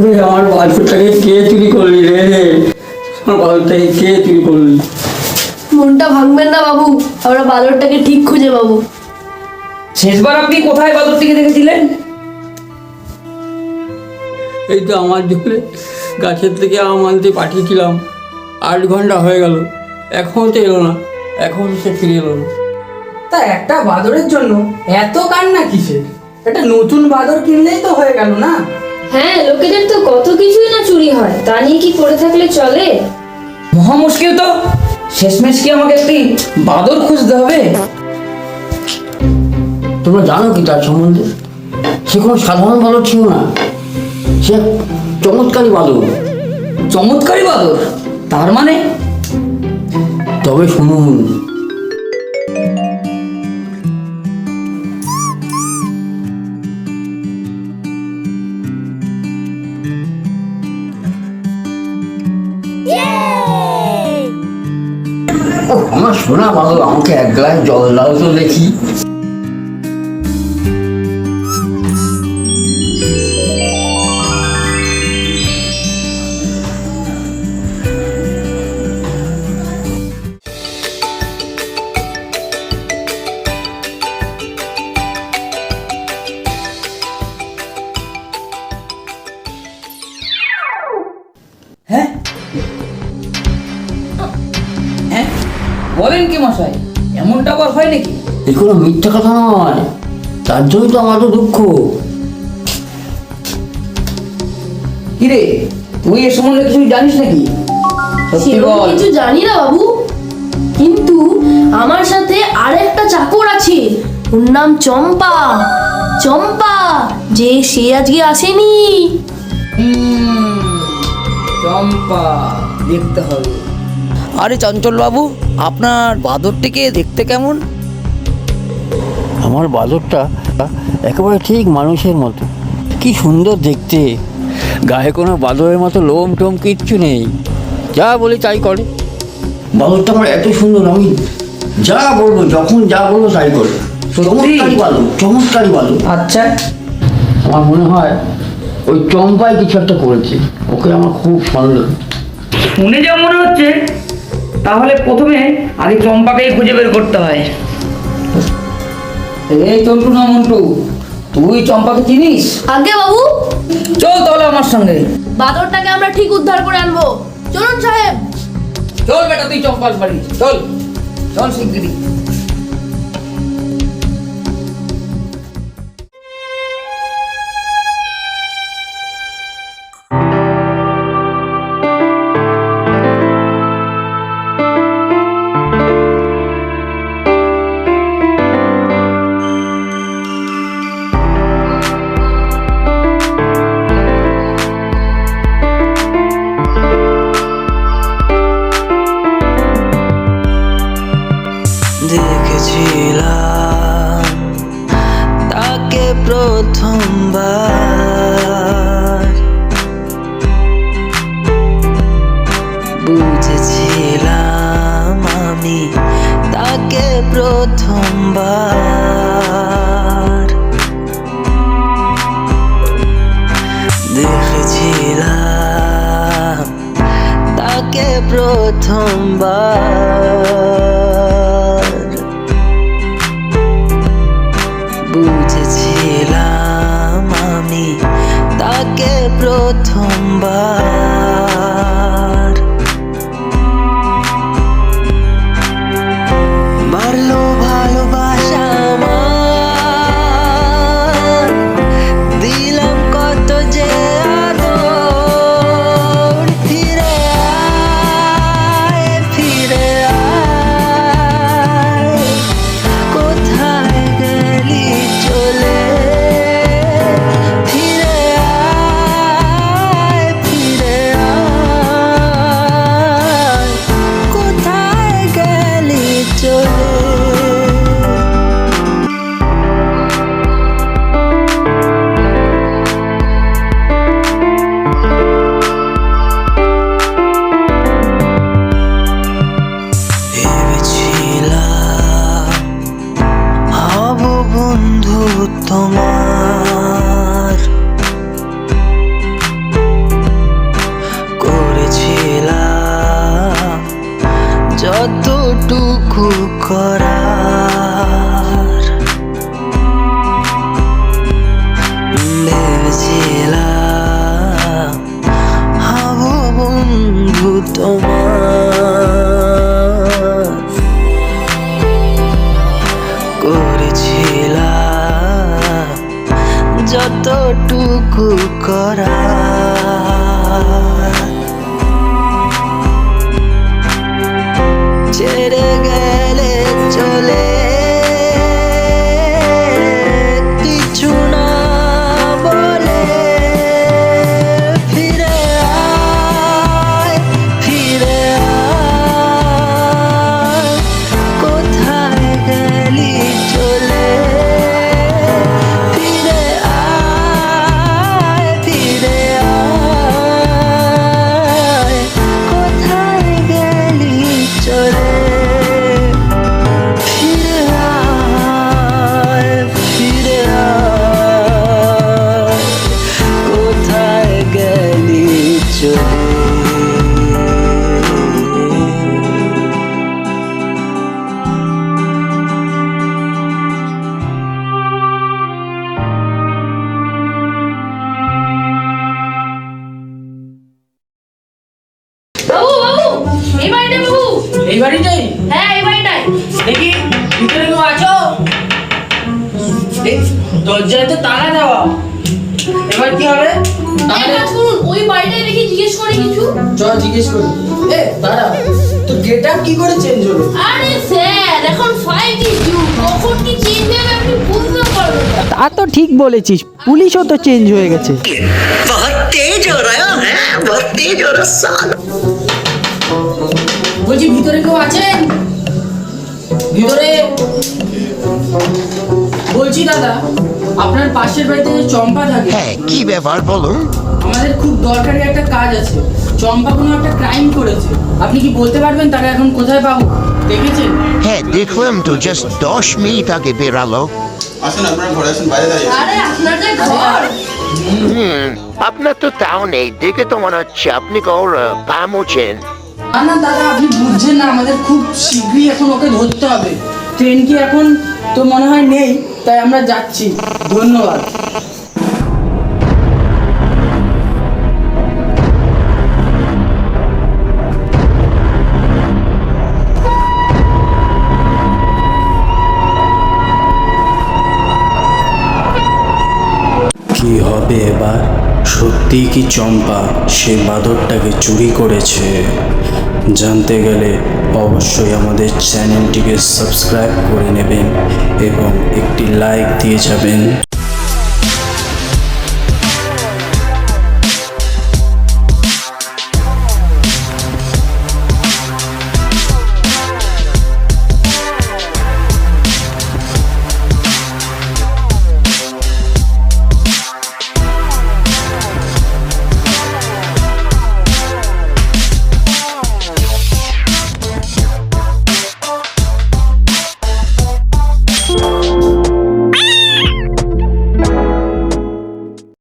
ওরে আমার বাছুরটাকে কে চুরি করলি রে? আমার বাছুরটাকে কে চুরি করলি? মনটা ভাঙবেন না বাবু আমরা বাদরটাকে ঠিক খুঁজে পাবো। শেষবার আপনি কোথায় বাদরটিকে দেখেছিলেন? এই তো আমার জন্য গাছের থেকে আম আনতে পাঠিয়েছিলাম। আট ঘণ্টা হয়ে গেল এখনও তো এলো না এখন সে ফিরে এলো না। তা একটা বাদরের জন্য এত কান্না কিসের? একটা নতুন বাদর কিনলেই তো হয়ে গেল না? হ্যাঁ লোকেদের তো কত কিছুই না চুরি হয়। তা নিয়ে কি পড়ে থাকলে চলে? মহা মুশকিল তো। শেষমেশ কি আমাকে একটি বাদর খুঁজতে হবে? তোমরা জানো কি তার সম্বন্ধে? সে কোনো সাধারণ বালক ছিল না। সে চমৎকারী বালক চমৎকারী বাদর? তার মানে? তবে শুনুন আমার শোনা ভালো আমাকে এক গ্লাস জল দাও তো দেখি। বলেন কি মশাই এমনটা আবার হয় নাকি? এ কোনো মিথ্যা কথা নয় তার জন্যই তো আমার তো দুঃখ কিরে তুই এ সম্বন্ধে কিছু জানিস নাকি? সত্যি সেরকম বল। কিছু জানি না বাবু কিন্তু আমার সাথে আরেকটা চাকর আছে ওর নাম চম্পা। চম্পা যে সে আজকে আসেনি। হুম, চম্পা দেখতে হবে। আরে চঞ্চল বাবু আপনার বাদরটিকে দেখতে কেমন? আমার বালকটা একেবারে ঠিক মানুষের মতো। কি সুন্দর দেখতে। গায়ে কোনো বাদরের মতো লোম টোম কিচ্ছু নেই। যা বলি তাই করে। বালকটা আমার এত সুন্দর আমি যা বলব যখন যা বলব তাই করে চমৎকারী বালক আচ্ছা। আমার মনে হয় ওই চম্পাই কিছু একটা করেছে। ওকে আমার খুব সন্দেহ শুনে যা মনে হচ্ছে তাহলে প্রথমে আগে চম্পাকেই খুঁজে বের করতে হয়। এই চন্টু না মন্টু তুই চম্পাকে চিনিস? আগে বাবু। চল তাহলে আমার সঙ্গে বাদরটাকে আমরা ঠিক উদ্ধার করে আনব। চলুন সাহেব। চল বেটা তুই চম্পার বাড়ি। চল। চল শিগগিরি দেখেছিলাম তাকে প্রথমবার বুঝেছিলাম আমি তাকে প্রথমবার দেখেছিলাম তাকে প্রথমবার ba? করেছিলাম। যতটুকু করা ছেড়ে গেলে চলে এই বাড়িটাই? হ্যাঁ এই বাড়িটাই। দেখি ভিতরে কেউ আছো? দরজায় তো দেওয়া। এবার কি হবে? ওই বাড়িটাই দেখি জিজ্ঞেস করে কিছু। জিজ্ঞেস করি। এ তো কি করে চেঞ্জ হলো? আরে স্যার এখন ফাইভ কখন কি চেঞ্জ হবে আপনি বুঝতে পারবেন তা তো ঠিক বলেছিস পুলিশও তো চেঞ্জ হয়ে গেছে। বহুত তেজ হো রহা বহুত তেজ হো রহা বলছি ভিতরে কেউ আছেন? ভিতরে? বলছি দাদা আপনার পাশের বাড়িতে যে চম্পা থাকে হ্যাঁ কি ব্যাপার বলুন? আমাদের খুব দরকারি একটা কাজ আছে। চম্পা কোনো একটা ক্রাইম করেছে। আপনি কি বলতে পারবেন তাকে এখন কোথায় পাবো? দেখেছেন? হ্যাঁ দেখলাম তো জাস্ট দশ মিনিট আগে বেরালো। আসুন আপনারা ঘরে আসুন বাইরে দাঁড়িয়ে আরে আপনার যে ঘর! হুম আপনার তো তাও নেই। দেখে তো মনে হচ্ছে আপনি ওর পা মুছেন না না দাদা, আপনি বুঝছেন না, আমাদের খুব শীঘ্রই এখন ওকে ধরতে হবে। ট্রেন কি এখন তো মনে হয় নেই? তাই আমরা যাচ্ছি। ধন্যবাদ। কি হবে এবার? সত্যিই কি চম্পা সে বাদরটাকে চুরি করেছে? জানতে গেলে অবশ্যই আমাদের চ্যানেলটিকে সাবস্ক্রাইব করে নেবেন এবং একটি লাইক দিয়ে যাবেন।